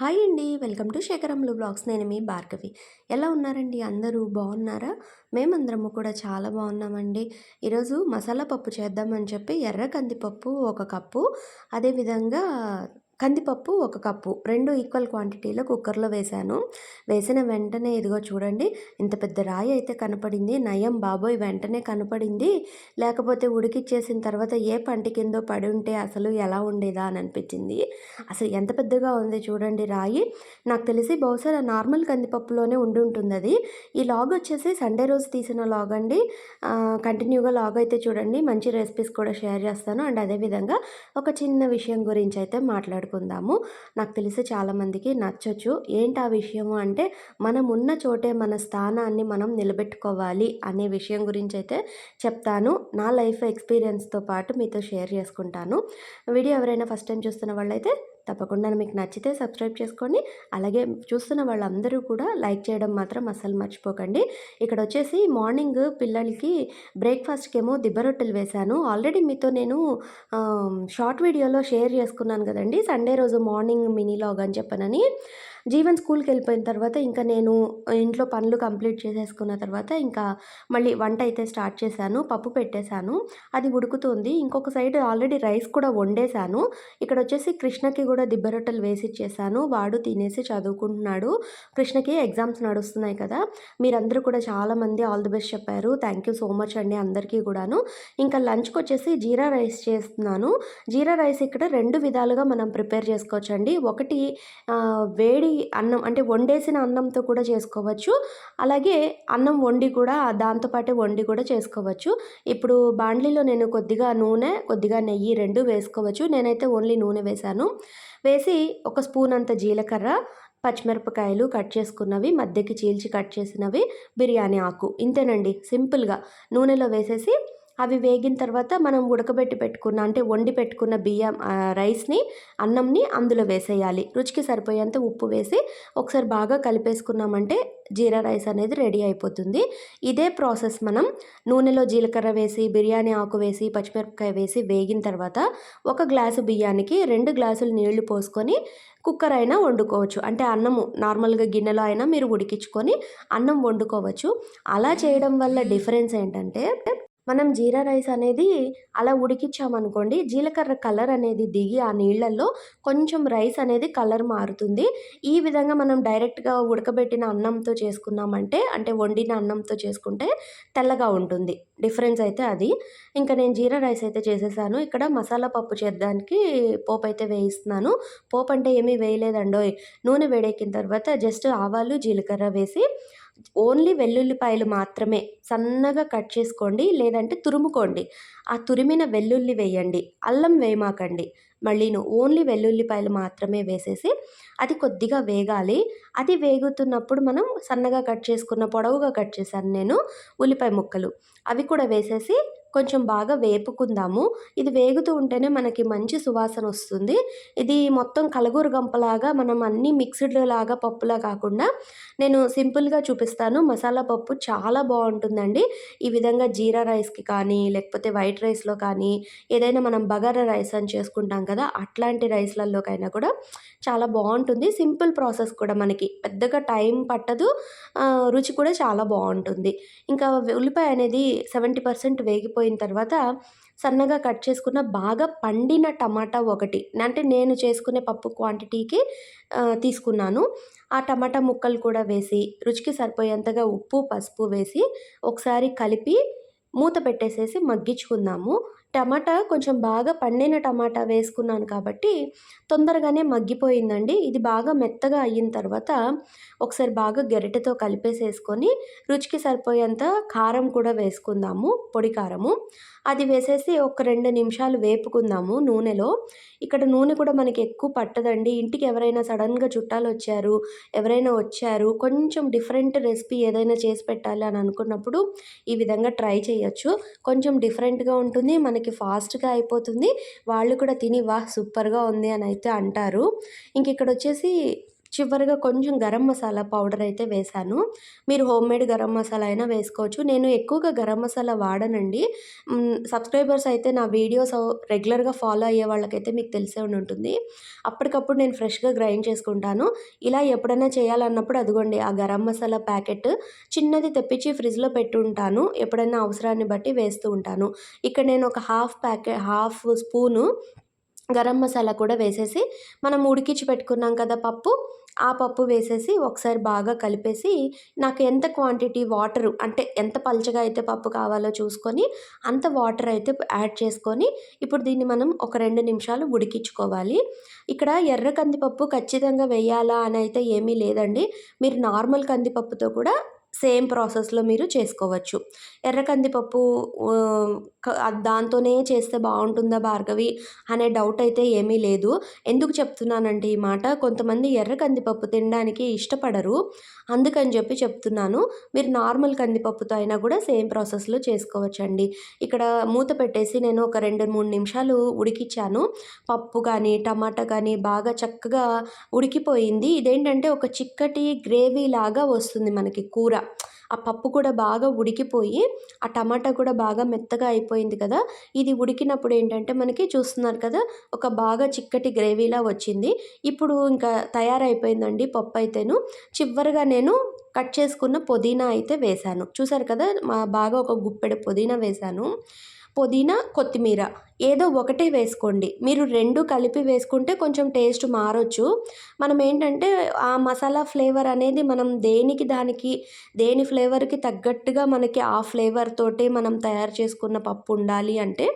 Hi అండి. Welcome to శేఖరంలో blogs. నేను మీ భార్గవి. ఎలా ఉన్నారండి? అందరూ బాగున్నారా? మేమందరము కూడా చాలా బాగున్నామండి. ఈరోజు మసాలా పప్పు చేద్దామని చెప్పి ఎర్ర కందిపప్పు ఒక కప్పు అదేవిధంగా కందిపప్పు ఒక కప్పు. రెండు ఈక్వల్ క్వాంటిటీలో కుక్కర్లో వేశాను. వేసిన వెంటనే ఇదిగో చూడండి ఇంత పెద్ద రాయి అయితే కనపడింది. నయం బాబోయ్ వెంటనే కనపడింది. లేకపోతే ఉడికిచ్చేసిన తర్వాత ఏ పంట కిందో పడి ఉంటే అసలు ఎలా ఉండేదా అని అనిపించింది. అసలు ఎంత పెద్దగా ఉంది చూడండి రాయి. నాకు తెలిసి బహుశా నార్మల్ కందిపప్పులోనే ఉండి ఉంటుంది అది. ఈ లాగ్ వచ్చేసి సండే రోజు తీసిన లాగ్ అండి. కంటిన్యూగా లాగ్ అయితే చూడండి. మంచి రెసిపీస్ కూడా షేర్ చేస్తాను. అండ్ అదేవిధంగా ఒక చిన్న విషయం గురించి అయితే మాట్లాడుకుంటాను పెట్టుకుందాము. నాకు తెలిసి చాలామందికి నచ్చచ్చు. ఏంటి ఆ విషయము అంటే మనం ఉన్న చోటే మన స్థానాన్ని మనం నిలబెట్టుకోవాలి అనే విషయం గురించి అయితే చెప్తాను. నా లైఫ్ ఎక్స్పీరియన్స్తో పాటు మీతో షేర్ చేసుకుంటాను. వీడియో ఎవరైనా ఫస్ట్ టైం చూస్తున్న వాళ్ళైతే తప్పకుండా మీకు నచ్చితే సబ్స్క్రైబ్ చేసుకోండి అలాగే చూస్తున్న వాళ్ళందరూ కూడా లైక్ చేయడం మాత్రం అస్సలు మర్చిపోకండి. ఇక్కడ వచ్చేసి మార్నింగ్ పిల్లలకి బ్రేక్ఫాస్ట్కేమో ఏమో దిబ్బ రొట్టెలు వేశాను. ఆల్రెడీ మీతో నేను షార్ట్ వీడియోలో షేర్ చేసుకున్నాను కదండి. సండే రోజు మార్నింగ్ మినీ లాగ్ అని చెప్పనని. జీవన్ స్కూల్కి వెళ్ళిపోయిన తర్వాత ఇంకా నేను ఇంట్లో పనులు కంప్లీట్ చేసేసుకున్న తర్వాత ఇంకా మళ్ళీ వంట అయితే స్టార్ట్ చేశాను పప్పు పెట్టేశాను అది ఉడుకుతుంది. ఇంకొక సైడ్ ఆల్రెడీ రైస్ కూడా వండేశాను. ఇక్కడ వచ్చేసి కృష్ణకి కూడా దిబ్బ రొట్టెలు వేసి ఇచ్చేసాను వాడు తినేసి చదువుకుంటున్నాడు. కృష్ణకి ఎగ్జామ్స్ నడుస్తున్నాయి కదా. మీరందరూ కూడా చాలామంది ఆల్ ది బెస్ట్ చెప్పారు. థ్యాంక్ యూ సో మచ్ అండి అందరికీ కూడాను. ఇంకా లంచ్కి వచ్చేసి జీరా రైస్ చేస్తున్నాను. జీరా రైస్ ఇక్కడ రెండు విధాలుగా మనం ప్రిపేర్ చేసుకోవచ్చండి. ఒకటి వేడి అన్నం అంటే వండేసిన అన్నంతో కూడా చేసుకోవచ్చు. అలాగే అన్నం వండి కూడా దాంతోపాటే వండి కూడా చేసుకోవచ్చు. ఇప్పుడు బాండ్లీలో నేను కొద్దిగా నూనె కొద్దిగా నెయ్యి రెండు వేసుకోవచ్చు. నేనైతే ఓన్లీ నూనె వేశాను. వేసి ఒక స్పూన్ అంత జీలకర్ర పచ్చిమిరపకాయలు కట్ చేసుకున్నవి మధ్యకి చీల్చి కట్ చేసినవి బిర్యానీ ఆకు. ఇంతేనండి సింపుల్గా. నూనెలో వేసేసి అవి వేగిన తర్వాత మనం ఉడకబెట్టి పెట్టుకున్న అంటే వండి పెట్టుకున్న బియ్యం రైస్ని అన్నంని అందులో వేసేయాలి. రుచికి సరిపోయేంత ఉప్పు వేసి ఒకసారి బాగా కలిపేసుకున్నామంటే జీరా రైస్ అనేది రెడీ అయిపోతుంది. ఇదే ప్రాసెస్ మనం నూనెలో జీలకర్ర వేసి బిర్యానీ ఆకు వేసి పచ్చిమిరపకాయ వేసి వేగిన తర్వాత ఒక గ్లాసు బియ్యానికి రెండు గ్లాసులు నీళ్ళు పోసుకొని కుక్కర్ అయినా వండుకోవచ్చు. అంటే అన్నము నార్మల్గా గిన్నెలో అయినా మీరు ఉడికించుకొని అన్నం వండుకోవచ్చు. అలా చేయడం వల్ల డిఫరెన్స్ ఏంటంటే మనం జీరా రైస్ అనేది అలా ఉడికించామనుకోండి జీలకర్ర కలర్ అనేది దిగి ఆ నీళ్ళల్లో కొంచెం రైస్ అనేది కలర్ మారుతుంది. ఈ విధంగా మనం డైరెక్ట్గా ఉడకబెట్టిన అన్నంతో చేసుకున్నామంటే అంటే వండిన అన్నంతో చేసుకుంటే తెల్లగా ఉంటుంది. డిఫరెన్స్ అయితే అది. ఇంకా నేను జీరా రైస్ అయితే చేసేసాను. ఇక్కడ మసాలా పప్పు చేద్దానికి పోపు అయితే వేయిస్తున్నాను. పోపు అంటే ఏమీ వేయలేదండోయ్. నూనె వేడెక్కిన తర్వాత జస్ట్ ఆవాలు జీలకర్ర వేసి ఓన్లీ వెల్లుల్లిపాయలు మాత్రమే సన్నగా కట్ చేసుకోండి లేదంటే తురుముకోండి. ఆ తురిమిన వెల్లుల్లి వేయండి అల్లం వేయమాకండి. మళ్ళీను ఓన్లీ వెల్లుల్లిపాయలు మాత్రమే వేసేసి అది కొద్దిగా వేగాలి. అది వేగుతున్నప్పుడు మనం సన్నగా కట్ చేసుకున్న పొడవుగా కట్ చేశాను నేను ఉల్లిపాయ ముక్కలు. అవి కూడా వేసేసి కొంచెం బాగా వేపుకుందాము. ఇది వేగుతూ ఉంటేనే మనకి మంచి సువాసన వస్తుంది. ఇది మొత్తం కలగూర గంపలాగా మనం అన్నీ మిక్స్డ్ లాగా పప్పులా కాకుండా నేను సింపుల్గా చూపిస్తాను. మసాలా పప్పు చాలా బాగుంటుందండి. ఈ విధంగా జీరా రైస్కి కానీ లేకపోతే వైట్ రైస్లో కానీ ఏదైనా మనం బగారా రైస్ అని చేసుకుంటాం కదా అట్లాంటి రైస్లలోకైనా కూడా చాలా బాగుంటుంది. సింపుల్ ప్రాసెస్ కూడా మనకి. పెద్దగా టైం పట్టదు. రుచి కూడా చాలా బాగుంటుంది. ఇంకా ఉల్లిపాయ అనేది సెవెంటీ పర్సెంట్ వేగిపోయిన తర్వాత సన్నగా కట్ చేసుకున్న బాగా పండిన టమాటా ఒకటి అంటే నేను చేసుకునే పప్పు క్వాంటిటీకి తీసుకున్నాను. ఆ టమాటా ముక్కలు కూడా వేసి రుచికి సరిపోయేంతగా ఉప్పు పసుపు వేసి ఒకసారి కలిపి మూత పెట్టేసేసి మగ్గించుకుందాము. టమాటా కొంచెం బాగా పండిన టమాటా వేసుకున్నాను కాబట్టి తొందరగానే మగ్గిపోయిందండి. ఇది బాగా మెత్తగా అయిన తర్వాత ఒకసారి బాగా గరిటెతో కలిపేసేసుకొని రుచికి సరిపోయేంత కారం కూడా వేసుకుందాము పొడి కారము. అది వేసేసి ఒక రెండు నిమిషాలు వేపుకుందాము నూనెలో. ఇక్కడ నూనె కూడా మనకి ఎక్కువ పట్టదండి. ఇంటికి ఎవరైనా సడన్గా చుట్టాలు వచ్చారు ఎవరైనా వచ్చారు కొంచెం డిఫరెంట్ రెసిపీ ఏదైనా చేసి పెట్టాలి అని అనుకున్నప్పుడు ఈ విధంగా ట్రై చేయొచ్చు. కొంచెం డిఫరెంట్గా ఉంటుంది మనకి ఫాస్ట్గా అయిపోతుంది. వాళ్ళు కూడా తిని వా సూపర్గా ఉంది అని అయితే అంటారు. ఇంక ఇక్కడ వచ్చేసి చివరిగా కొంచెం గరం మసాలా పౌడర్ అయితే వేశాను. మీరు హోమ్ మేడ్ గరం మసాలా అయినా వేసుకోవచ్చు. నేను ఎక్కువగా గరం మసాలా వాడనండి. సబ్స్క్రైబర్స్ అయితే నా వీడియోస్ రెగ్యులర్గా ఫాలో అయ్యే వాళ్ళకైతే మీకు తెలిసే ఉంటుంది. అప్పటికప్పుడు నేను ఫ్రెష్గా గ్రైండ్ చేసుకుంటాను. ఇలా ఎప్పుడైనా చేయాలన్నప్పుడు అదిగోండి ఆ గరం మసాలా ప్యాకెట్ చిన్నది తెప్పించి ఫ్రిడ్జ్లో పెట్టుంటాను. ఎప్పుడైనా అవసరాన్ని బట్టి వేస్తూ ఉంటాను. ఇక్కడ నేను ఒక half packet half spoon garam masala కూడా వేసేసి మనం ఉడికించి పెట్టుకున్నాం కదా పప్పు. ఆ పప్పు వేసేసి ఒకసారి బాగా కలిపేసి నాకు ఎంత క్వాంటిటీ వాటర్ అంటే ఎంత పలచగా అయితే పప్పు కావాలో చూసుకొని అంత వాటర్ అయితే యాడ్ చేసుకొని ఇప్పుడు దీన్ని మనం ఒక రెండు నిమిషాలు ఉడికించుకోవాలి. ఇక్కడ ఎర్ర కందిపప్పు ఖచ్చితంగా వేయాలా అని అయితే ఏమీ లేదండి. మీరు నార్మల్ కందిపప్పుతో కూడా సేమ్ ప్రాసెస్లో మీరు చేసుకోవచ్చు. ఎర్ర కందిపప్పు దాంతోనే చేస్తే బాగుంటుందా భార్గవి అనే డౌట్ అయితే ఏమీ లేదు. ఎందుకు చెప్తున్నానంటే ఈ మాట కొంతమంది ఎర్ర కందిపప్పు తినడానికి ఇష్టపడరు. అందుకని చెప్పి చెప్తున్నాను. మీరు నార్మల్ కందిపప్పుతో అయినా కూడా సేమ్ ప్రాసెస్లో చేసుకోవచ్చండి. ఇక్కడ మూత పెట్టేసి నేను ఒక రెండు మూడు నిమిషాలు ఉడికిచ్చాను. పప్పు కానీ టమాటా కానీ బాగా చక్కగా ఉడికిపోయింది. ఇదేంటంటే ఒక చిక్కటి గ్రేవీ లాగా వస్తుంది మనకి కూర. ఆ పప్పు కూడా బాగా ఉడికిపోయి ఆ టమాటా కూడా బాగా మెత్తగా అయిపోయింది కదా. ఇది ఉడికినప్పుడు ఏంటంటే మనకి చూస్తున్నారు కదా ఒక బాగా చిక్కటి గ్రేవీలా వచ్చింది. ఇప్పుడు ఇంకా తయారైపోయిందండి పప్పు అయితేను. చివరిగా నేను కట్ చేసుకున్న పుదీనా అయితే వేశాను. చూసారు కదా మా బాగా ఒక గుప్పెడు పుదీనా వేశాను. పుదీనా కొత్తిమీర ఏదో ఒకటే వేసుకోండి. మీరు రెండు కలిపి వేసుకుంటే కొంచెం టేస్ట్ మారొచ్చు. మనం ఏంటంటే ఆ మసాలా ఫ్లేవర్ అనేది మనం దేనికి దానికి దేని ఫ్లేవర్కి తగ్గట్టుగా మనకి ఆ ఫ్లేవర్ తోటే మనం తయారు చేసుకున్న పప్పు ఉండాలి అంటే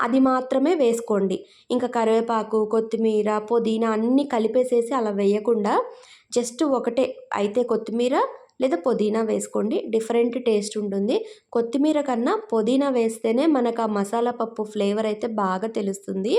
అది మాత్రమే వేసుకోండి. ఇంకా కరివేపాకు కొత్తిమీర పుదీనా అన్నీ కలిపేసేసి అలా వేయకుండా జస్ట్ ఒకటే అయితే కొత్తిమీర లేదా పుదీనా వేసుకోండి. డిఫరెంట్ టేస్ట్ ఉంటుంది. కొత్తిమీర కన్నా పుదీనా వేస్తేనే మనకు ఆ మసాలా పప్పు ఫ్లేవర్ అయితే బాగా తెలుస్తుంది.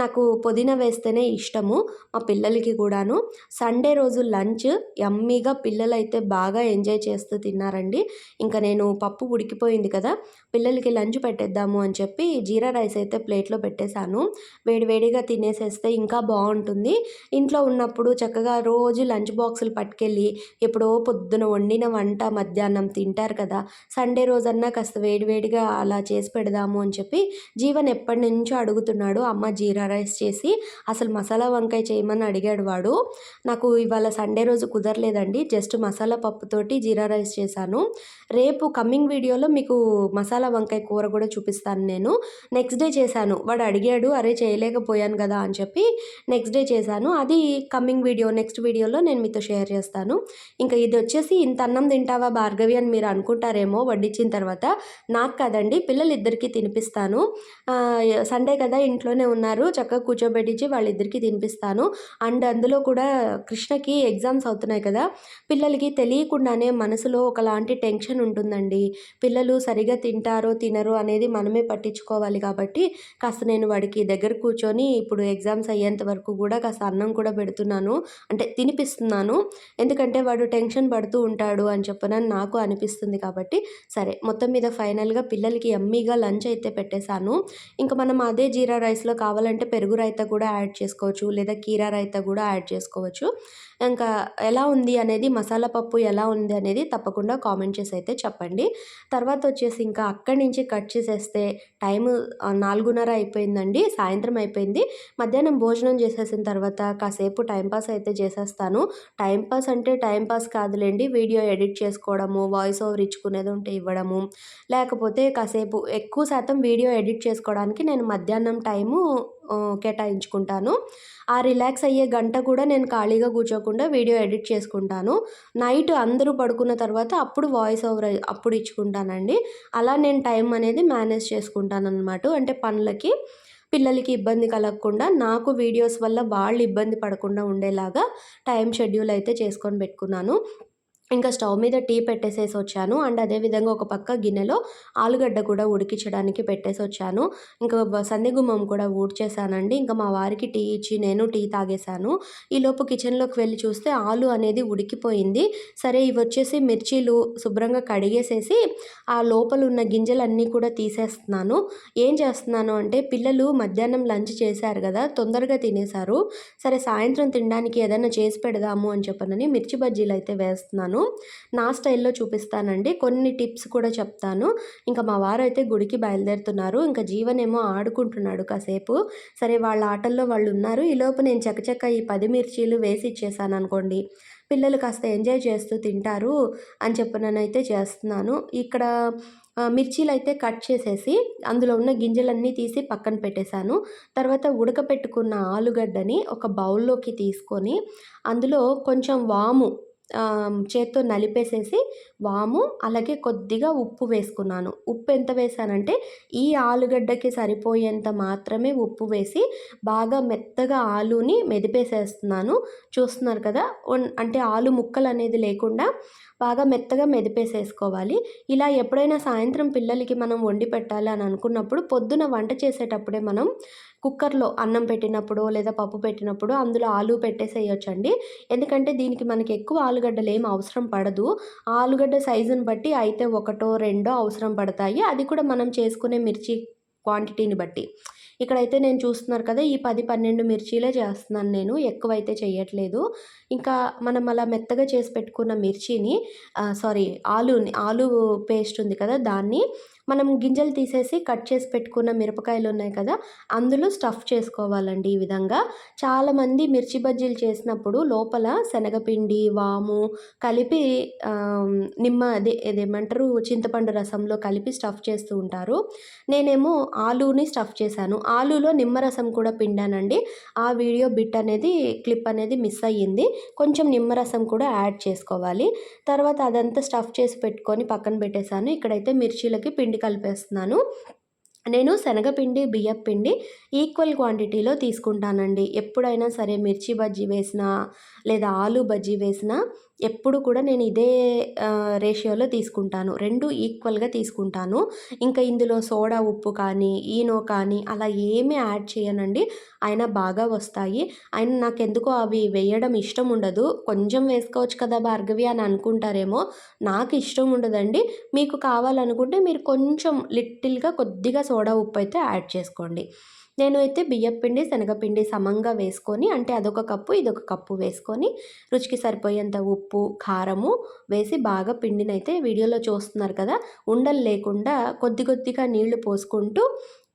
నాకు పుదీనా వేస్తేనే ఇష్టము మా పిల్లలకి కూడాను. సండే రోజు లంచ్ యమ్మీగా పిల్లలు అయితే బాగా ఎంజాయ్ చేస్తూ తిన్నారండి. ఇంకా నేను పప్పు ఉడికిపోయింది కదా పిల్లలకి లంచ్ పెట్టేద్దాము అని చెప్పి జీరా రైస్ అయితే ప్లేట్లో పెట్టేశాను. వేడివేడిగా తినేసేస్తే ఇంకా బాగుంటుంది. ఇంట్లో ఉన్నప్పుడు చక్కగా రోజు లంచ్ బాక్సులు పట్టుకెళ్ళి ఎప్పుడో పొద్దున వండిన వంట మధ్యాహ్నం తింటారు కదా సండే రోజన్నా కాస్త వేడివేడిగా అలా చేసి పెడదాము అని చెప్పి జీవన్ ఎప్పటి నుంచో అడుగుతున్నాడు అమ్మ జీరా రైస్ చేసి అసలు మసాలా వంకాయ చేయమని అడిగాడు వాడు. నాకు ఇవాళ సండే రోజు కుదరలేదండి. జస్ట్ మసాలా పప్పుతోటి జీరా రైస్ చేశాను. రేపు కమింగ్ వీడియోలో మీకు మసాలా వంకాయ కూర కూడా చూపిస్తాను నేను. నెక్స్ట్ డే చేశాను. వాడు అడిగాడు అరే చేయలేకపోయాను కదా అని చెప్పి నెక్స్ట్ డే చేశాను. అది కమింగ్ వీడియో నెక్స్ట్ వీడియోలో నేను మీతో షేర్ చేస్తాను. ఇంకా ఇది వచ్చేసి ఇంత అన్నం తింటావా భార్గవి అని మీరు అనుకుంటారేమో వడ్డించిన తర్వాత. నాకు కదండి పిల్లలిద్దరికీ తినిపిస్తాను. సండే కదా ఇంట్లోనే ఉన్నారు. చక్కగా కూర్చోబెట్టించి వాళ్ళిద్దరికి తినిపిస్తాను. అండ్ అందులో కూడా కృష్ణకి ఎగ్జామ్స్ అవుతున్నాయి కదా పిల్లలకి తెలియకుండానే మనసులో ఒకలాంటి టెన్షన్ ఉంటుందండి. పిల్లలు సరిగా తింటారో తినరు అనేది మనమే పట్టించుకోవాలి కాబట్టి కాస్త నేను వాడికి దగ్గర కూర్చొని ఇప్పుడు ఎగ్జామ్స్ అయ్యేంత వరకు కూడా కాస్త అన్నం కూడా పెడుతున్నాను. అంటే తినిపిస్తున్నాను. ఎందుకంటే వాడు టెన్షన్ పడుతూ ఉంటాడు అని చెప్పనని నాకు అనిపిస్తుంది కాబట్టి సరే మొత్తం మీద ఫైనల్గా పిల్లలకి ఎమ్మీగా లంచ్ అయితే పెట్టేశాను. ఇంకా మనం అదే జీరా రైస్లో కావాలంటే పెరుగు రైతా కూడా యాడ్ చేసుకోవచ్చు లేదా కీరా రైతా కూడా యాడ్ చేసుకోవచ్చు. ఇంకా ఎలా ఉంది అనేది మసాలా పప్పు ఎలా ఉంది అనేది తప్పకుండా కామెంట్ చేసి అయితే చెప్పండి. తర్వాత వచ్చేసి ఇంకా అక్కడి నుంచి కట్ చేసేస్తే టైం నాలుగున్నర అయిపోయిందండి సాయంత్రం అయిపోయింది. మధ్యాహ్నం భోజనం చేసేసిన తర్వాత కాసేపు టైంపాస్ అయితే చేసేస్తాను. టైంపాస్ అంటే టైంపాస్ కాదులేండి వీడియో ఎడిట్ చేసుకోవడము వాయిస్ ఓవర్ ఇచ్చుకునేది ఉంటే ఇవ్వడము. లేకపోతే కాసేపు ఎక్కువ శాతం వీడియో ఎడిట్ చేసుకోవడానికి నేను మధ్యాహ్నం టైము కేటాయించుకుంటాను. ఆ రిలాక్స్ అయ్యే గంట కూడా నేను ఖాళీగా కూర్చోకుండా వీడియో ఎడిట్ చేసుకుంటాను. నైట్ అందరూ పడుకున్న తర్వాత అప్పుడు వాయిస్ ఓవర్ అప్పుడు ఇచ్చుకుంటానండి. అలా నేను టైం అనేది మేనేజ్ చేసుకుంటాను అనమాట అంటే పనులకి పిల్లలకి ఇబ్బంది కలగకుండా నాకు వీడియోస్ వల్ల వాళ్ళు ఇబ్బంది పడకుండా ఉండేలాగా టైం షెడ్యూల్ అయితే చేసుకొని పెట్టుకున్నాను. ఇంకా స్టవ్ మీద టీ పెట్టేసేసి వచ్చాను. అండ్ అదేవిధంగా ఒక పక్క గిన్నెలో ఆలుగడ్డ కూడా ఉడికించడానికి పెట్టేసి వచ్చాను. ఇంకా సందిగుమ్మం కూడా ఊడ్చేసానండి. ఇంకా మా వారికి టీ ఇచ్చి నేను టీ తాగేశాను. ఈలోపు కిచెన్లోకి వెళ్ళి చూస్తే ఆలు అనేది ఉడికిపోయింది. సరే ఇవి వచ్చేసి మిర్చీలు శుభ్రంగా కడిగేసేసి ఆ లోపల ఉన్న గింజలన్నీ కూడా తీసేస్తున్నాను. ఏం చేస్తున్నాను అంటే పిల్లలు మధ్యాహ్నం లంచ్ చేశారు కదా తొందరగా తినేశారు. సరే సాయంత్రం తినడానికి ఏదైనా చేసి పెడదాము అని చెప్పనని మిర్చి బజ్జీలు అయితే వేస్తున్నాను. నా స్టైల్లో చూపిస్తానండి. కొన్ని టిప్స్ కూడా చెప్తాను. ఇంకా మా వారు అయితే గుడికి బయలుదేరుతున్నారు. ఇంకా జీవనేమో ఆడుకుంటున్నాడు కాసేపు. సరే వాళ్ళ ఆటల్లో వాళ్ళు ఉన్నారు ఈలోపు నేను చకచక ఈ పది మిర్చీలు వేసి ఇచ్చేసాను అనుకోండి. పిల్లలు కాస్త ఎంజాయ్ చేస్తూ తింటారు అని చెప్పి నేనైతే చేస్తున్నాను. ఇక్కడ మిర్చీలు అయితే కట్ చేసేసి అందులో ఉన్న గింజలన్నీ తీసి పక్కన పెట్టేశాను. తర్వాత ఉడకపెట్టుకున్న ఆలుగడ్డని ఒక బౌల్లోకి తీసుకొని అందులో కొంచెం వాము చేత్తో నలిపేసేసి వాము అలాగే కొద్దిగా ఉప్పు వేసుకున్నాను. ఉప్పు ఎంత వేసానంటే ఈ ఆలుగడ్డకి సరిపోయేంత మాత్రమే ఉప్పు వేసి బాగా మెత్తగా ఆలుని మెదిపేసేస్తున్నాను. చూస్తున్నారు కదా అంటే ఆలు ముక్కలు అనేది లేకుండా బాగా మెత్తగా మెదిపేసేసుకోవాలి. ఇలా ఎప్పుడైనా సాయంత్రం పిల్లలకి మనం వండి పెట్టాలి అని అనుకున్నప్పుడు పొద్దున వంట చేసేటప్పుడే మనం కుక్కర్లో అన్నం పెట్టినప్పుడు లేదా పప్పు పెట్టినప్పుడు అందులో ఆలు పెట్టేసేయొచ్చండి. ఎందుకంటే దీనికి మనకి ఎక్కువ ఆలుగడ్డలు ఏం అవసరం పడదు. ఆలుగడ్డ సైజుని బట్టి అయితే ఒకటో రెండో అవసరం పడతాయి. అది కూడా మనం చేసుకునే మిర్చి క్వాంటిటీని బట్టి. ఇక్కడైతే నేను చూస్తున్నారు కదా ఈ పది పన్నెండు మిర్చీలే చేస్తున్నాను నేను. ఎక్కువైతే చేయట్లేదు ఇంకా మనం అలా మెత్తగా చేసి పెట్టుకున్న మిర్చిని సారీ ఆలుని ఆలు పేస్ట్ ఉంది కదా దాన్ని మనం గింజలు తీసేసి కట్ చేసి పెట్టుకున్న మిరపకాయలు ఉన్నాయి కదా అందులో స్టఫ్ చేసుకోవాలండి ఈ విధంగా. చాలామంది మిర్చి బజ్జీలు చేసినప్పుడు లోపల శనగపిండి వాము కలిపి నిమ్మ అదే ఏదేమంటారు చింతపండు రసంలో కలిపి స్టఫ్ చేస్తూ ఉంటారు. నేనేమో ఆలూని స్టఫ్ చేశాను. ఆలూలో నిమ్మరసం కూడా పిండానండి. ఆ వీడియో బిట్ అనేది క్లిప్ అనేది మిస్ అయ్యింది. కొంచెం నిమ్మరసం కూడా యాడ్ చేసుకోవాలి. తర్వాత అదంతా స్టఫ్ చేసి పెట్టుకొని పక్కన పెట్టేశాను. ఇక్కడైతే మిర్చీలకి పిండి కలిపేస్తున్నాను. నేను శనగపిండి బియ్యపు పిండి ఈక్వల్ క్వాంటిటీలో తీసుకుంటానండి. ఎప్పుడైనా సరే మిర్చి బజ్జీ వేసినా లేదా ఆలు బజ్జీ వేసినా ఎప్పుడు కూడా నేను ఇదే రేషియోలో తీసుకుంటాను. రెండు ఈక్వల్గా తీసుకుంటాను. ఇంకా ఇందులో సోడా ఉప్పు కానీ ఈనో కానీ అలా ఏమీ యాడ్ చేయనండి. అయినా బాగా వస్తాయి. అయినా నాకు ఎందుకో అవి వేయడం ఇష్టం ఉండదు. కొంచెం వేసుకోవచ్చు కదా భార్గవి అని అనుకుంటారేమో. నాకు ఇష్టం ఉండదండి. మీకు కావాలనుకుంటే మీరు కొంచెం లిటిల్గా కొద్దిగా సోడా ఉప్పు అయితే యాడ్ చేసుకోండి. నేను అయితే బియ్యం పిండి శనగపిండి సమంగా వేసుకొని అంటే అదొక కప్పు ఇదొక కప్పు వేసుకొని రుచికి సరిపోయేంత ఉప్పు కారము వేసి బాగా పిండినైతే వీడియోలో చూస్తున్నారు కదా ఉండలు లేకుండా కొద్ది కొద్దిగా నీళ్ళు పోసుకుంటూ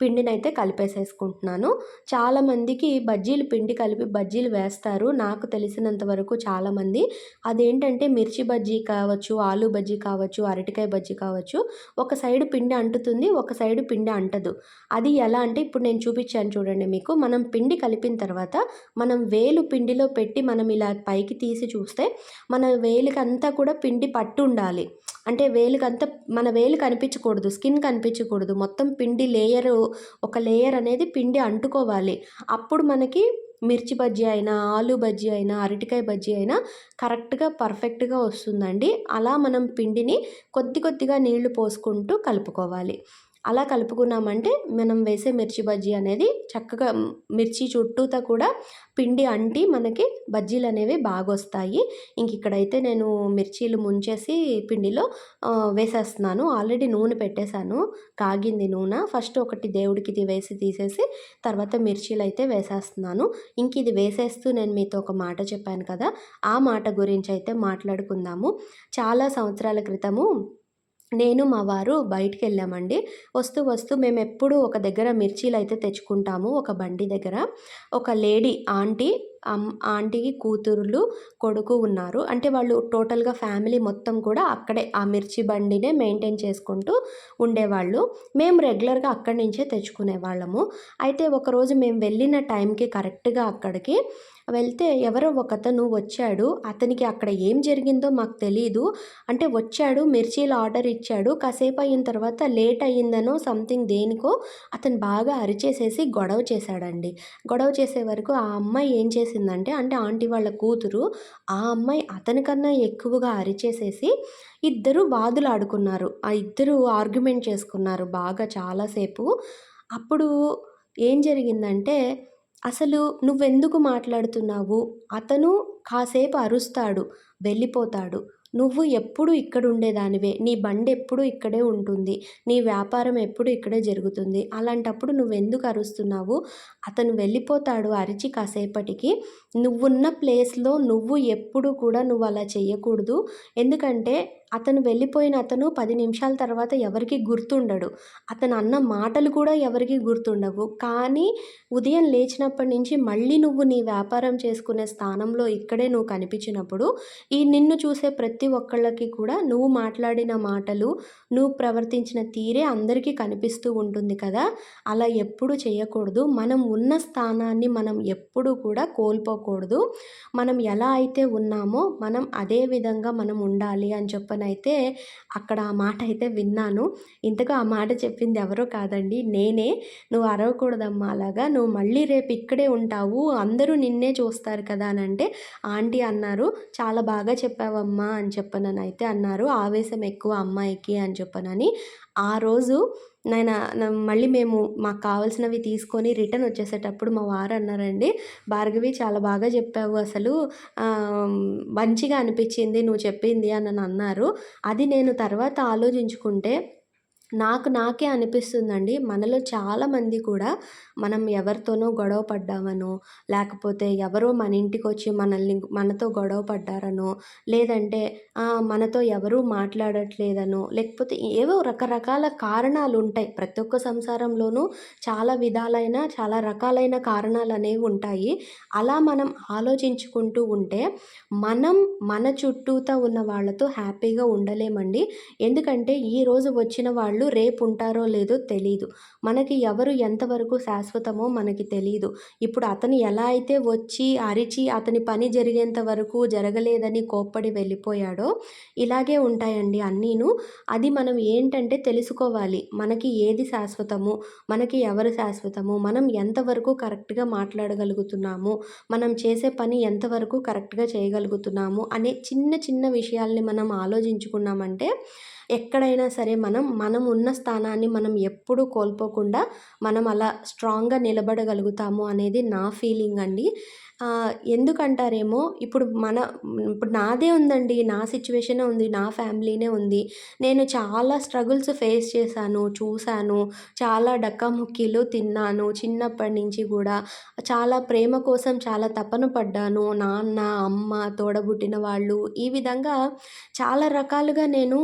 పిండిని అయితే కలిపేసేసుకుంటున్నాను చాలామందికి బజ్జీలు పిండి కలిపి బజ్జీలు వేస్తారు. నాకు తెలిసినంత వరకు చాలామంది అదేంటంటే మిర్చి బజ్జీ కావచ్చు ఆలు బజ్జీ కావచ్చు అరటికాయ బజ్జీ కావచ్చు ఒక సైడ్ పిండి అంటుతుంది ఒక సైడ్ పిండి అంటదు. అది ఎలా అంటే ఇప్పుడు నేను చూపించాను చూడండి మీకు. మనం పిండి కలిపిన తర్వాత మనం వేలు పిండిలో పెట్టి మనం ఇలా పైకి తీసి చూస్తే మన వేలికి అంతా కూడా పిండి పట్టు ఉండాలి. అంటే వేలుకంతా మన వేలు కనిపించకూడదు స్కిన్ కనిపించకూడదు. మొత్తం పిండి లేయర్ ఒక లేయర్ అనేది పిండి అంటుకోవాలి. అప్పుడు మనకి మిర్చి బజ్జీ అయినా ఆలు బజ్జీ అయినా అరటికాయ బజ్జీ అయినా కరెక్ట్గా పర్ఫెక్ట్గా వస్తుందండి. అలా మనం పిండిని కొద్ది కొద్దిగా నీళ్ళు పోసుకుంటూ కలుపుకోవాలి. అలా కలుపుకున్నామంటే మనం వేసే మిర్చి బజ్జీ అనేది చక్కగా మిర్చి చుట్టూతా కూడా పిండి అంటి మనకి బజ్జీలు అనేవి బాగా వస్తాయి ఇంక ఇక్కడైతే నేను మిర్చీలు ముంచేసి పిండిలో వేసేస్తున్నాను. ఆల్రెడీ నూనె పెట్టేశాను. కాగింది నూనె. ఫస్ట్ ఒకటి దేవుడికి ఇది వేసి తీసేసి తర్వాత మిర్చీలు అయితే వేసేస్తున్నాను. ఇంక ఇది వేసేస్తూ నేను మీతో ఒక మాట చెప్పాను కదా. ఆ మాట గురించి అయితే మాట్లాడుకుందాము. చాలా సంవత్సరాల క్రితము నేను మా వారు బయటికి వెళ్ళామండి వస్తూ వస్తూ మేము ఎప్పుడూ ఒక దగ్గర మిర్చీలు అయితే తెచ్చుకుంటాము. ఒక బండి దగ్గర. ఒక లేడీ ఆంటీ ఆంటీకి కూతురులు కొడుకు ఉన్నారు. అంటే వాళ్ళు టోటల్గా ఫ్యామిలీ మొత్తం కూడా అక్కడే ఆ మిర్చి బండినే మెయింటైన్ చేసుకుంటూ ఉండేవాళ్ళు. మేము రెగ్యులర్గా అక్కడి నుంచే తెచ్చుకునే వాళ్ళము అయితే ఒకరోజు మేము వెళ్ళిన టైంకి కరెక్ట్గా అక్కడికి వెళ్తే ఎవరో ఒకతను వచ్చాడు. అతనికి అక్కడ ఏం జరిగిందో మాకు తెలియదు అంటే వచ్చాడు మిర్చీలు ఆర్డర్ ఇచ్చాడు. కాసేపు అయిన తర్వాత లేట్ అయ్యిందనో సంథింగ్ దేనికో అతను బాగా అరిచేసేసి గొడవ చేశాడండి. గొడవ చేసే వరకు ఆ అమ్మాయి ఏం చేసిందంటే అంటే ఆంటీ వాళ్ళ కూతురు ఆ అమ్మాయి అతనికన్నా ఎక్కువగా అరిచేసేసి ఇద్దరు వాదులాడుకున్నారు. ఆ ఇద్దరు ఆర్గ్యుమెంట్ చేసుకున్నారు బాగా చాలాసేపు అప్పుడు ఏం జరిగిందంటే అసలు నువ్వెందుకు మాట్లాడుతున్నావు? అతను కాసేపు అరుస్తాడు. వెళ్ళిపోతాడు. నువ్వు ఎప్పుడు ఇక్కడ ఉండేదానివే. నీ బండి ఎప్పుడు ఇక్కడే ఉంటుంది. నీ వ్యాపారం ఎప్పుడు ఇక్కడే జరుగుతుంది. అలాంటప్పుడు నువ్వెందుకు అరుస్తున్నావు? అతను వెళ్ళిపోతాడు అరిచి కాసేపటికి. నువ్వున్న ప్లేస్‌లో నువ్వు ఎప్పుడు కూడా నువ్వు అలా చేయకూడదు ఎందుకంటే అతను వెళ్ళిపోయిన అతను పది నిమిషాల తర్వాత ఎవరికి గుర్తుండడు. అతను అన్న మాటలు కూడా ఎవరికి గుర్తుండవు. కానీ ఉదయం లేచినప్పటి నుంచి మళ్ళీ నువ్వు నీ వ్యాపారం చేసుకునే స్థానంలో ఇక్కడే నువ్వు కనిపించినప్పుడు ఈ నిన్ను చూసే ప్రతి ఒక్కళ్ళకి కూడా నువ్వు మాట్లాడిన మాటలు, నువ్వు ప్రవర్తించిన తీరే అందరికీ కనిపిస్తూ ఉంటుంది కదా! అలా ఎప్పుడు చేయకూడదు. మనం ఉన్న స్థానాన్ని మనం ఎప్పుడూ కూడా కోల్పోకూడదు. మనం ఎలా అయితే ఉన్నామో మనం అదే విధంగా మనం ఉండాలి అని చెప్పిన అయితే అక్కడ ఆ మాట అయితే విన్నాను. ఇంతకు ఆ మాట చెప్పింది ఎవరో కాదండి నేనే. "నువ్వు అరవకూడదమ్మా అలాగా. నువ్వు మళ్ళీ రేపు ఇక్కడే ఉంటావు. అందరూ నిన్నే చూస్తారు కదా!" అని అంటే ఆంటీ అన్నారు, "చాలా బాగా చెప్పావమ్మా" అని చెప్పననైతే అన్నారు. ఆవేశం ఎక్కువ అమ్మాయికి అని చెప్పనని. ఆ రోజు నాయన మళ్ళీ మేము మాకు కావాల్సినవి తీసుకొని రిటర్న్ వచ్చేసేటప్పుడు మా వారు అన్నారండి, "భార్గవి చాలా బాగా చెప్పావు అసలు. మంచిగా అనిపించింది నువ్వు చెప్పింది" అని అన్నారు. అది నేను తర్వాత ఆలోచించుకుంటే నాకు నాకే అనిపిస్తుందండి. మనలో చాలామంది కూడా మనం ఎవరితోనో గొడవ పడ్డామనో, లేకపోతే ఎవరో మన ఇంటికి వచ్చి మనల్ని మనతో గొడవ పడ్డారనో, లేదంటే మనతో ఎవరు మాట్లాడట్లేదనో, లేకపోతే ఏవో రకరకాల కారణాలు ఉంటాయి ప్రతి ఒక్క సంసారంలోనూ చాలా విధాలైన, చాలా రకాలైన కారణాలు అనేవి ఉంటాయి. అలా మనం ఆలోచించుకుంటూ ఉంటే మనం మన చుట్టూతో ఉన్న వాళ్ళతో హ్యాపీగా ఉండలేమండి. ఎందుకంటే ఈరోజు వచ్చిన వాళ్ళు రేపు ఉంటారో లేదో తెలీదు. మనకి ఎవరు ఎంతవరకు శాశ్వతమో మనకి తెలీదు. ఇప్పుడు అతను ఎలా అయితే వచ్చి అరిచి అతని పని జరిగేంత వరకు జరగలేదని కోప్పడి వెళ్ళిపోయాడో, ఇలాగే ఉంటాయండి అన్నీను. అది మనం ఏంటంటే తెలుసుకోవాలి. మనకి ఏది శాశ్వతము, మనకి ఎవరు శాశ్వతము, మనం ఎంతవరకు కరెక్ట్‌గా మాట్లాడగలుగుతున్నాము, మనం చేసే పని ఎంతవరకు కరెక్ట్‌గా చేయగలుగుతున్నాము అనే చిన్న చిన్న విషయాల్ని మనం ఆలోచించుకున్నామంటే ఎక్కడైనా సరే మనం మనం ఉన్న స్థానాన్ని మనం ఎప్పుడూ కోల్పోకుండా మనం అలా స్ట్రాంగ్‌గా నిలబడగలుగుతాము అనేది నా ఫీలింగ్ అండి. ఎందుకంటారేమో ఇప్పుడు మన ఇప్పుడు నాదే ఉందండి. నా సిచ్యువేషనే ఉంది. నా ఫ్యామిలీనే ఉంది. నేను చాలా స్ట్రగుల్స్ ఫేస్ చేశాను, చూశాను చాలా డక్కాముక్కీలు తిన్నాను. చిన్నప్పటి నుంచి కూడా చాలా ప్రేమ కోసం చాలా తపన పడ్డాను. నాన్న, అమ్మ, తోడబుట్టిన వాళ్ళు ఈ విధంగా చాలా రకాలుగా నేను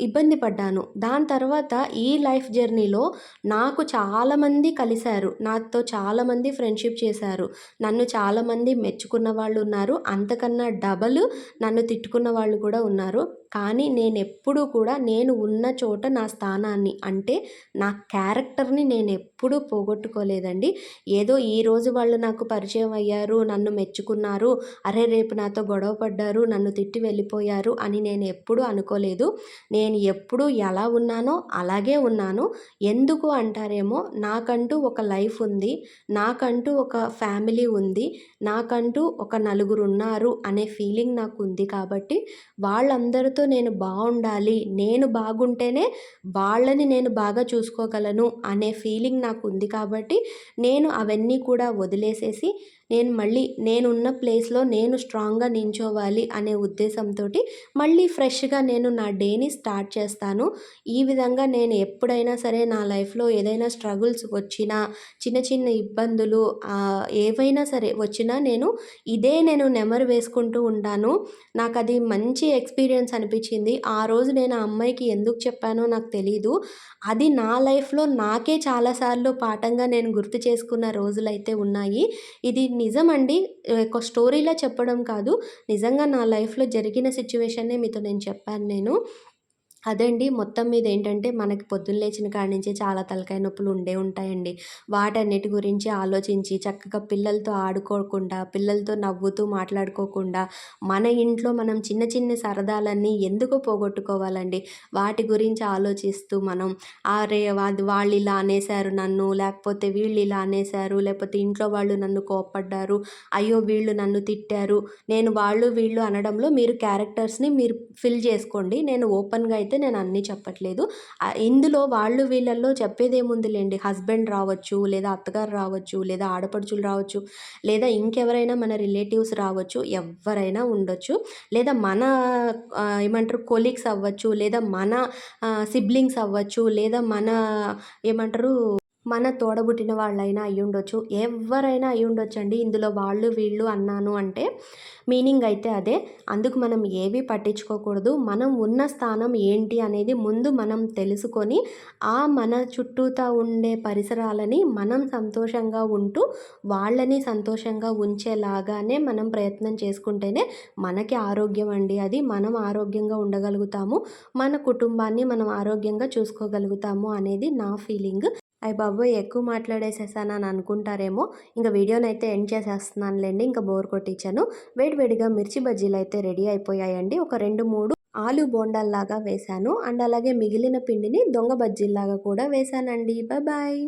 ఇబ్బంది పడ్డాను. దాని తర్వాత ఈ లైఫ్ జర్నీలో నాకు చాలామంది కలిశారు నాతో చాలామంది ఫ్రెండ్‌షిప్ చేశారు. నన్ను చాలామంది మెచ్చుకున్న వాళ్ళు ఉన్నారు అంతకన్నా డబల్ నన్ను తిట్టుకున్న వాళ్ళు కూడా ఉన్నారు. కానీ నేను ఎప్పుడూ కూడా నేను ఉన్న చోట నా స్థానాన్ని అంటే నా క్యారెక్టర్‌ని నేను ఎప్పుడూ పోగొట్టుకోలేదండి. ఏదో ఈరోజు వాళ్ళు నాకు పరిచయం అయ్యారు, నన్ను మెచ్చుకున్నారు, అరే రేపు నాతో గొడవ పడ్డారు, నన్ను తిట్టి వెళ్ళిపోయారు అని నేను ఎప్పుడూ అనుకోలేదు. నేను ఎప్పుడు ఎలా ఉన్నానో అలాగే ఉన్నాను. ఎందుకు అంటారేమో నాకంటూ ఒక లైఫ్ ఉంది. నాకంటూ ఒక ఫ్యామిలీ ఉంది. నాకంటూ ఒక నలుగురు ఉన్నారు అనే ఫీలింగ్ నాకుంది కాబట్టి వాళ్ళందరితో నేను బాగుండాలి నేను బాగుంటేనే వాళ్ళని నేను బాగా చూసుకోగలను అనే ఫీలింగ్ నాకు ఉంది కాబట్టి నేను అవన్నీ కూడా వదిలేసేసి నేను మళ్ళీ నేనున్న ప్లేస్‌లో నేను స్ట్రాంగ్‌గా నించోవాలి అనే ఉద్దేశంతోటి మళ్ళీ ఫ్రెష్‌గా నేను నా డేని స్టార్ట్ చేస్తాను. ఈ విధంగా నేను ఎప్పుడైనా సరే నా లైఫ్‌లో ఏదైనా స్ట్రగుల్స్ వచ్చినా, చిన్న చిన్న ఇబ్బందులు ఏవైనా సరే వచ్చినా నేను ఇదే నేను నెమరు వేసుకుంటూ ఉంటాను. నాకు అది మంచి ఎక్స్‌పీరియన్స్ అనిపించింది. ఆ రోజు నేను ఆ అమ్మాయికి ఎందుకు చెప్పానో నాకు తెలీదు. అది నా లైఫ్‌లో నాకే చాలా సార్లు పాఠంగా నేను గుర్తు చేసుకున్న రోజులైతే ఉన్నాయి. ఇది నిజమండి. ఒక స్టోరీలా చెప్పడం కాదు. నిజంగా నా లైఫ్‌లో జరిగిన సిచ్యువేషన్నే మీతో నేను చెప్పాను నేను. అదే అండి మొత్తం మీద ఏంటంటే మనకి పొద్దున్న లేచిన కాడి నుంచి చాలా తలకాయ నొప్పులు ఉండే ఉంటాయండి. వాటన్నిటి గురించి ఆలోచించి చక్కగా పిల్లలతో ఆడుకోకుండా పిల్లలతో నవ్వుతూ మాట్లాడుకోకుండా మన ఇంట్లో మనం చిన్న చిన్న సరదాలన్నీ ఎందుకు పోగొట్టుకోవాలండి. వాటి గురించి ఆలోచిస్తూ మనం అరే వాళ్ళు ఇలా అనేశారు నన్ను లేకపోతే వీళ్ళు ఇలా అనేశారు లేకపోతే ఇంట్లో వాళ్ళు నన్ను కోప్పడ్డారు అయ్యో వీళ్ళు నన్ను తిట్టారు నేను వాళ్ళు వీళ్ళు అనడంలో మీరు క్యారెక్టర్స్ని మీరు ఫిల్ చేసుకోండి. నేను ఓపెన్గా అయితే అయితే నేను అన్నీ చెప్పట్లేదు. ఇందులో వాళ్ళు వీళ్ళల్లో చెప్పేది ఏముందిలేండి హస్బెండ్ రావచ్చు లేదా అత్తగారు రావచ్చు లేదా ఆడపడుచులు రావచ్చు లేదా ఇంకెవరైనా మన రిలేటివ్స్ రావచ్చు ఎవరైనా ఉండొచ్చు. లేదా మన ఏమంటారు కొలీగ్స్ అవ్వచ్చు లేదా మన సిబ్లింగ్స్ అవ్వచ్చు లేదా మన ఏమంటారు మన తోడబుట్టిన వాళ్ళైనా అయి ఉండొచ్చు ఎవరైనా అయి ఉండొచ్చు అండి ఇందులో వాళ్ళు వీళ్ళు అన్నాను అంటే మీనింగ్ అయితే అదే. అందుకు మనం ఏవి పట్టించుకోకూడదు. మనం ఉన్న స్థానం ఏంటి అనేది ముందు మనం తెలుసుకొని ఆ మన చుట్టూతా ఉండే పరిసరాలని మనం సంతోషంగా ఉంటూ వాళ్ళని సంతోషంగా ఉంచేలాగానే మనం ప్రయత్నం చేసుకుంటేనే మనకి ఆరోగ్యం అండి అది. మనం ఆరోగ్యంగా ఉండగలుగుతాము. మన కుటుంబాన్ని మనం ఆరోగ్యంగా చూసుకోగలుగుతాము అనేది నా ఫీలింగ్. అయ్య బాబోయ్ ఎక్కువ మాట్లాడేసేసాను అని అనుకుంటారేమో. ఇంకా వీడియోని అయితే ఎండ్ చేసేస్తున్నానులేండి ఇంకా బోర్ కొట్టించాను. వేడివేడిగా మిర్చి బజ్జీలు అయితే రెడీ అయిపోయాయండి. ఒక రెండు మూడు ఆలు బోండాల్లాగా వేశాను. అండ్ అలాగే మిగిలిన పిండిని దొంగ బజ్జీల్లాగా కూడా వేశానండి. బాయ్.